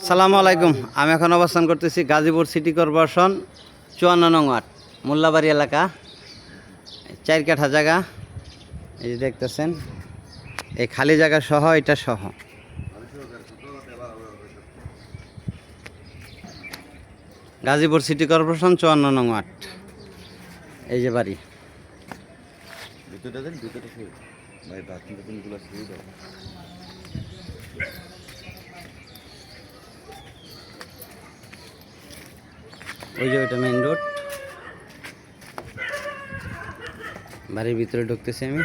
আসসালামু আলাইকুম। আমি এখন অবস্থান করতেছি গাজীপুর সিটি কর্পোরেশন চুয়ান্ন নং ওয়ার্ড, মোল্লাবাড়ি এলাকা, চার কাঠা জায়গা। এই যে দেখতেছেন, এই খালি জায়গা সহ, এটা সহ। গাজীপুর সিটি কর্পোরেশন চুয়ান্ন নং ওয়ার্ড, এই যে বাড়ি। ভাই বাথরুম ওই যে ওইটা মেইন রোড বাড়ির ভিতরে ঢুকতেছি আমি।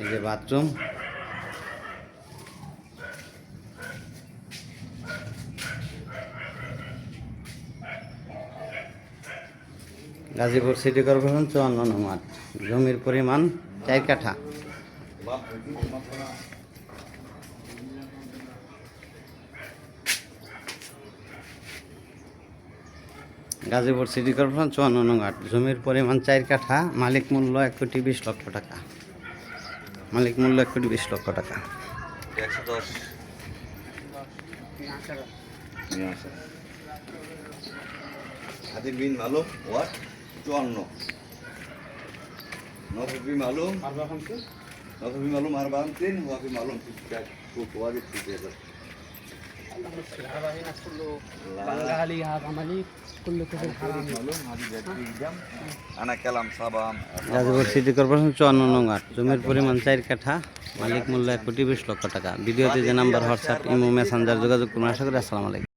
এই যে বাথরুম গাজীপুর সিটি কর্পোরেশন চুয়ান্ন নম্বর। জমির পরিমাণ চার কাঠা। গাজীপুর সিটি কর্পোরেশন চুয়ান্ন নং জমির পরিমাণ চার কাঠা মালিক মূল্য এক কোটি বিশ লক্ষ টাকা। মালিক মূল্য এক কোটি বিশ লক্ষ টাকা। হাদির বিন ভালো ওয়াট চুয়ান্ন। নফি মালুম নফি মালুম আর বাম তিন ওয়াফি মালুম ঠিক আছে গাজীপুর সিটি কর্পোরেশন চুয়ান্ন নং জমির পরিমাণ চার কাঠা, মালিক মূল্য এক কোটি বিশ লক্ষ টাকা। ভিডিওতে যে নাম্বার হোয়াটসঅ্যাপ ইমো মেসেঞ্জার যোগাযোগ করুন। আশা করি আসসালামু আলাইকুম।